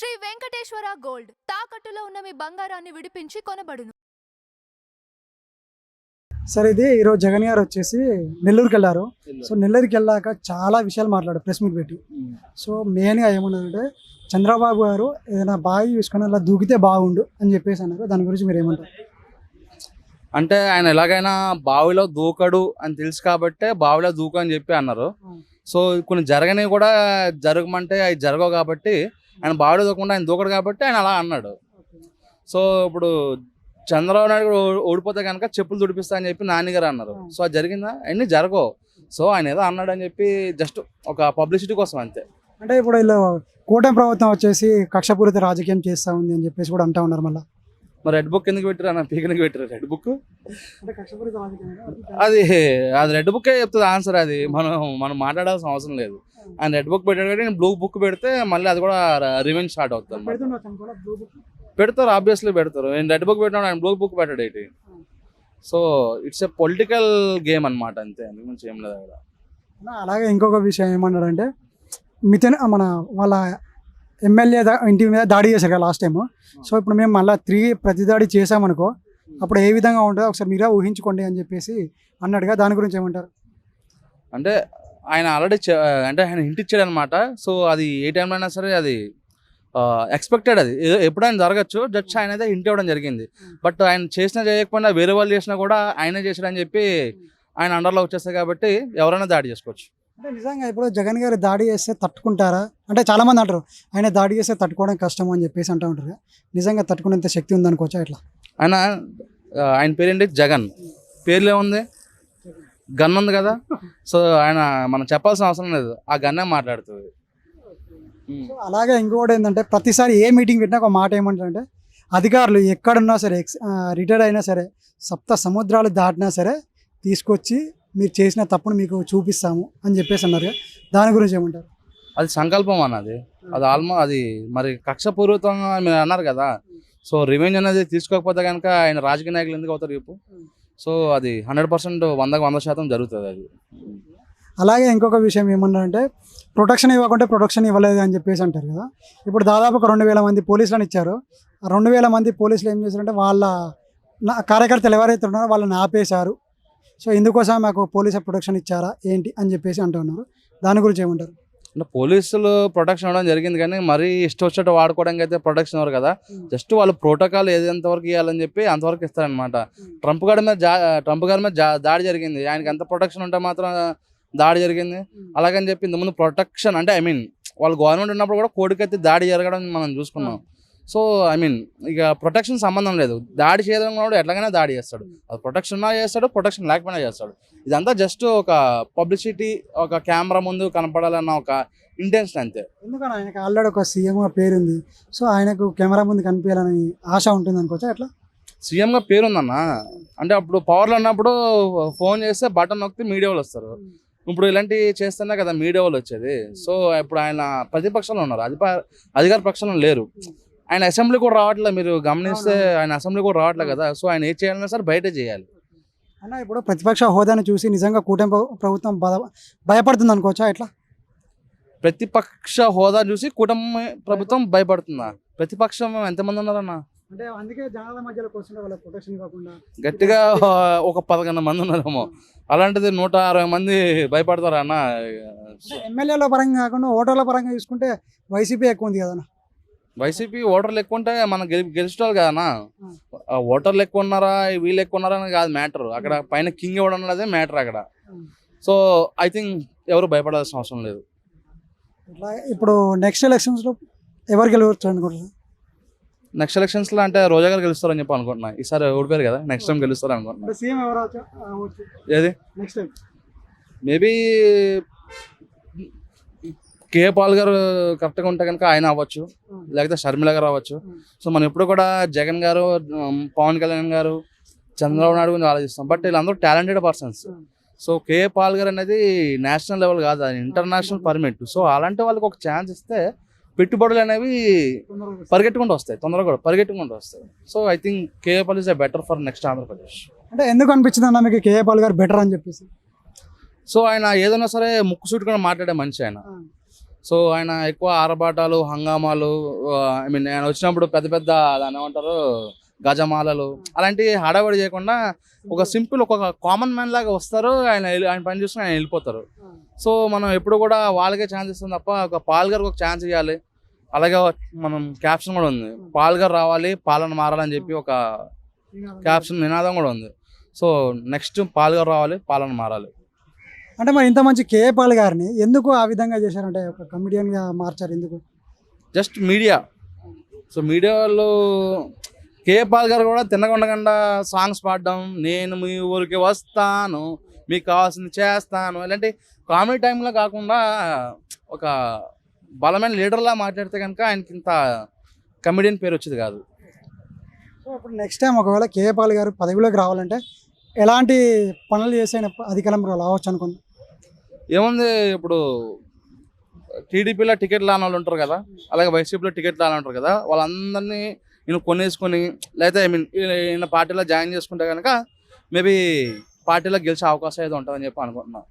Shri Venkateswara gold. తాకట్టులో ఉన్న మీ బంగారాన్ని విడిపించి కొనబడును. సరే ఇది ఈరోజు జగన్ గారు వచ్చేసి నెల్లూరుకి వెళ్ళారు సో నెల్లూరుకి వెళ్ళాక చాలా విషయాలు మాట్లాడారు ప్రెస్ మీట్ పెట్టి. సో మెయిన్గా ఏమన్నారంటే చంద్రబాబు గారు ఏదైనా బాగా చూసుకొని అలా దూకితే బాగుండు అని చెప్పేసి అన్నారు. దాని గురించి మీరు ఏమంటారు? అంటే ఆయన ఎలాగైనా బావిలో దూకడు అని తెలుసు కాబట్టే బావిలో దూకు అని చెప్పి అన్నారు. సో కొన్ని జరగనివి కూడా జరగమంటే అవి జరగవు కాబట్టి ఆయన బావిలో దూకకుండా ఆయన దూకడు కాబట్టి ఆయన అలా అన్నాడు. సో ఇప్పుడు చంద్రబాబు నాయుడు కూడా ఓడిపోతే కనుక చెప్పులు తుడిపిస్తా అని చెప్పి నాన్నగారు అన్నారు. సో అది జరిగిందా? అన్ని జరగవు. సో ఆయన ఏదో అన్నాడు అని చెప్పి జస్ట్ ఒక పబ్లిసిటీ కోసం అంతే. అంటే ఇప్పుడు వీళ్ళు కూటమి ప్రభుత్వం వచ్చేసి కక్షపూరిత రాజకీయం చేస్తూ ఉంది అని చెప్పేసి కూడా అంటా ఉన్నారు మళ్ళీ. మరి రెడ్ బుక్ ఎందుకు పెట్టారు అన్న? పీకనికి పెట్టారు రెడ్ బుక్? అది అది రెడ్ బుక్ చెప్తుంది ఆన్సర్ అది. మనం మనం మాట్లాడాల్సిన అవసరం లేదు. ఆయన రెడ్ బుక్ పెట్టాడు కాబట్టి బ్లూ బుక్ పెడితే మళ్ళీ అది కూడా రివెంజ్ స్టార్ట్ అవుతుంది. పెడతారు ఆబ్వియస్లీ పెడతారు. నేను రెడ్ బుక్ పెట్టినాడు ఆయన బ్లూ బుక్ పెట్టాడు ఏంటి? So it's a political game అన్నమాట అంతే అందుకు మించి ఏం లేదు అక్కడ. అలా- అలాగే ఇంకొక విషయం ఏమన్నాడంటే మిథున్ మన వాళ్ళ ఎమ్మెల్యే ఇంటి మీద దాడి చేశారు కదా లాస్ట్ టైం సో ఇప్పుడు మేము మళ్ళీ తిరిగి ప్రతి దాడి చేసామనుకో అప్పుడు ఏ విధంగా ఉంటుందో ఒకసారి మీరే ఊహించుకోండి అని చెప్పేసి అన్నాడుగా. దాని గురించి ఏమంటారు? అంటే ఆయన ఆల్రెడీ అంటే ఆయన హింట్ ఇచ్చాడు అనమాట సో అది ఏ టైంలో అయినా సరే అది ఎక్స్పెక్టెడ్ అది. ఎప్పుడైనా జరగచ్చు జస్ట్ ఆయన అయితే హింట్ ఇవ్వడం జరిగింది. బట్ ఆయన చేసినా చేయకపోయినా వేరే వాళ్ళు చేసినా కూడా ఆయనే చేశాడని చెప్పి ఆయన అండర్లో వచ్చేస్తాయి కాబట్టి ఎవరైనా దాడి చేసుకోవచ్చు. అంటే నిజంగా ఇప్పుడు జగన్ గారు దాడి చేస్తే తట్టుకుంటారా? అంటే చాలా మంది అంటారు ఆయన దాడి చేస్తే తట్టుకోవడం కష్టం అని చెప్పేసి అంటూ ఉంటారు. నిజంగా తట్టుకునేంత శక్తి ఉందనుకోవచ్చా ఇట్లా? ఆయన ఆయన పేరేంటి? జగన్. పేర్లు ఏముంది? గన్ ఉంది కదా? సో ఆయన మనం చెప్పాల్సిన అవసరం లేదు. ఆ గన్నే మాట్లాడుతుంది. సో అలాగే ఇంకొకటి ఏంటంటే ప్రతిసారి ఏ మీటింగ్ పెట్టినా ఒక మాట ఏమంటారంటే అధికారులు ఎక్కడున్నా సరే రిటైర్డ్ అయినా సరే సప్త సముద్రాలు దాటినా సరే తీసుకొచ్చి మీరు చేసిన తప్పును మీకు చూపిస్తాము అని చెప్పేసి అన్నారు. దాని గురించి ఏమంటారు? అది సంకల్పం అన్నది. అది ఆల్మో అది మరి కక్షపూర్వకంగా మీరు అన్నారు కదా. సో రివెంజ్ అనేది తీసుకోకపోతే కనుక ఆయన రాజకీయ నాయకులు ఎందుకు అవుతారు ఇప్పుడు సో అది హండ్రెడ్ పర్సెంట్ వందకు వంద శాతం జరుగుతుంది అది. అలాగే ఇంకొక విషయం ఏమన్నారంటే ప్రొటెక్షన్ ఇవ్వకుంటే ప్రొటెక్షన్ ఇవ్వలేదు అని చెప్పేసి అంటారు కదా. ఇప్పుడు దాదాపు ఒక రెండు వేల మంది పోలీసులను ఇచ్చారు. ఆ రెండు వేల మంది పోలీసులు ఏం చేశారంటే వాళ్ళ నా కార్యకర్తలు ఎవరైతే ఉన్నారో వాళ్ళని ఆపేశారు. సో ఇందుకోసం మాకు పోలీసు ప్రొటెక్షన్ ఇచ్చారా ఏంటి అని చెప్పేసి అంటున్నారు దాని గురించి ఏమంటారు? అంటే పోలీసులు ప్రొటెక్షన్ ఇవ్వడం జరిగింది కానీ మరీ ఇష్టం వచ్చినట్టు వాడుకోవడానికి అయితే ప్రొటెక్షన్ ఇవ్వరు కదా. జస్ట్ వాళ్ళు ప్రోటోకాల్ ఏది ఎంతవరకు ఇవ్వాలని చెప్పి అంతవరకు ఇస్తారనమాట ట్రంప్ గారి మీద జా ట్రంప్ గారి మీద జా- దాడి జరిగింది. ఆయనకి ఎంత ప్రొటెక్షన్ ఉంటే మాత్రం దాడి జరిగింది. అలాగని చెప్పి ఇంతకుముందు ప్రొటెక్షన్ అంటే ఐ మీన్ వాళ్ళు గవర్నమెంట్ ఉన్నప్పుడు కూడా కోడికత్తి దాడి జరగడం మనం చూసుకున్నాం. సో ఐ మీన్ ఇక ప్రొటెక్షన్ సంబంధం లేదు. దాడి చేయడం కూడా ఎట్లాగైనా దాడి చేస్తాడు. అది ప్రొటెక్షన్ ఉన్నా చేస్తాడు ప్రొటెక్షన్ లేకపోయినా చేస్తాడు. ఇదంతా జస్ట్ ఒక పబ్లిసిటీ ఒక కెమెరా ముందు కనపడాలన్న ఒక ఇంటెన్షన్ అంతే. ఎందుకని? ఆయనకు ఆల్రెడీ ఒక సీఎం పేరు ఉంది సో ఆయనకు కెమెరా ముందు కనిపించాలని ఆశ ఉంటుంది అనుకోవచ్చా ఎట్లా? సీఎం గా పేరుందన్న. అంటే అప్పుడు పవర్లో ఉన్నప్పుడు ఫోన్ చేస్తే బటన్ నొక్కితే మీడియా వాళ్ళు వస్తారు. ఇప్పుడు ఇలాంటివి చేస్తేనే కదా మీడియా వాళ్ళు వచ్చేది. సో ఇప్పుడు ఆయన ప్రతిపక్షంలో ఉన్నారు. అధిప అధికార పక్షంలో లేరు. ఆయన అసెంబ్లీ కూడా రావట్లేదు మీరు గమనిస్తే ఆయన అసెంబ్లీ కూడా రావట్లేదు కదా సో ఆయన ఏం చేయాలన్నా సరే బయటే చేయాలి. అన్న ఇప్పుడు ప్రతిపక్ష హోదాను చూసి నిజంగా కూటమి ప్ర- ప్రభుత్వం బల- భయపడుతుంది అనుకోవచ్చా ఎట్లా? ప్రతిపక్ష హోదా చూసి కుటుంబ ప్రభుత్వం భయపడుతుందా? ప్రతిపక్షం ఎంతమంది ఉన్నారన్న? అంటే అందుకే జనాల మధ్యలో వాళ్ళకి ప్రొటెక్షన్ ఇవ్వకుండా గట్టిగా ఒక పదకొండు మంది ఉన్నారేమో. అలాంటిది నూట అరవై మంది భయపడతారా అన్న? ఎమ్మెల్యేల పరంగా కాకుండా ఓటర్ల పరంగా చూసుకుంటే వైసీపీ ఎక్కువ ఉంది కదా వైసీపీ ఓటర్లు ఎక్కువ ఉంటే మనం గెలి గెలిచేవాళ్ళు కదనా ఓటర్లు ఎక్కువ ఉన్నారా వీళ్ళు ఎక్కువ ఉన్నారా అని కాదు మ్యాటర్. అక్కడ పైన కింగ్ ఇవ్వడం అన్నదే మ్యాటర్ అక్కడ. సో ఐ థింక్ ఎవరు భయపడాల్సిన అవసరం లేదు. ఇప్పుడు నెక్స్ట్ ఎలక్షన్స్లో ఎవరు గెలవచ్చు అనుకుంటారు నెక్స్ట్ ఎలక్షన్స్లో అంటే రోజా గారు గెలుస్తారని చెప్పి అనుకుంటున్నా. ఈసారి ఓడిపోయారు కదా? నెక్స్ట్ టైం గెలుస్తారు అనుకుంటున్నా. ఏది? మేబీ కే పాల్ గారు కరెక్ట్గా ఉంటే కనుక ఆయన అవ్వచ్చు లేకపోతే షర్మిల గారు అవ్వచ్చు. సో మనం ఎప్పుడు కూడా జగన్ గారు పవన్ కళ్యాణ్ గారు చంద్రబాబు నాయుడు గురించి ఆలోచిస్తాం. బట్ వీళ్ళందరూ talented persons. So K Paul గారు అనేది నేషనల్ లెవెల్ కాదు. అది ఇంటర్నేషనల్ పర్మిట్. సో అలాంటి వాళ్ళకి ఒక ఛాన్స్ ఇస్తే పెట్టుబడులు అనేవి పరిగెట్టుకుంటూ వస్తాయి. తొందరగా కూడా పరిగెట్టుకుంటూ వస్తాయి. So I think K Paul is better for next Andhra Pradesh. అంటే ఎందుకు అనిపించింది అన్న మీకు కేఏ పాల్ గారు బెటర్ అని చెప్పేసి? సో ఆయన ఏదైనా సరే ముక్కు సూటుకొని మాట్లాడే మనిషి ఆయన. సో ఆయన ఎక్కువ ఆరబాటాలు హంగామాలు ఐ మీన్ ఆయన వచ్చినప్పుడు పెద్ద పెద్ద దాని ఏమంటారు గజమాలలు అలాంటి హడావడి చేయకుండా ఒక సింపుల్ ఒక కామన్ మ్యాన్ లాగా వస్తారు ఆయన ఆయన పని చూసుకుని ఆయన వెళ్ళిపోతారు. సో మనం ఎప్పుడు కూడా వాళ్ళకే ఛాన్స్ ఇస్తాం తప్ప ఒక పాల్ గారికి ఒక ఛాన్స్ ఇవ్వాలి అలాగే మనం క్యాప్షన్ కూడా ఉంది. పాల్ గారు రావాలి పాలన మారాలని చెప్పి ఒక క్యాప్షన్ నినాదం కూడా ఉంది. సో నెక్స్ట్ పాల్ గారు రావాలి పాలన మారాలి. అంటే మరి ఇంత మంచి కేఏ పాల్ గారిని ఎందుకు ఆ విధంగా చేశారంటే ఒక comedian గా మార్చారు ఎందుకు? Just media. సో మీడియా వాళ్ళు కే పాల్ గారు కూడా తినకుండా సాంగ్స్ పాడడం నేను మీ ఊరికి వస్తాను మీకు కావాల్సింది చేస్తాను ఇలాంటి కామెడీ టైంలో కాకుండా ఒక బలమైన లీడర్లా మాట్లాడితే కనుక ఆయనకి ఇంత కమెడియన్ పేరు వచ్చేది కాదు. సో ఇప్పుడు నెక్స్ట్ టైం ఒకవేళ కేఏ పాల్ గారు పదవిలోకి రావాలంటే ఎలాంటి పనులు చేసి అధికారంలో రావచ్చు అనుకోండి ఏముంది ఇప్పుడు టీడీపీలో టికెట్ లాని వాళ్ళు ఉంటారు కదా అలాగే వైసీపీలో టికెట్ లాని ఉంటారు కదా వాళ్ళందరినీ నేను కొనేసుకొని లేకపోతే ఐ మీన్ ఈయన పార్టీలో జాయిన్ చేసుకుంటే కనుక మేబీ పార్టీలో గెలిచే అవకాశం అయితే ఉంటుందని చెప్పి అనుకుంటున్నాను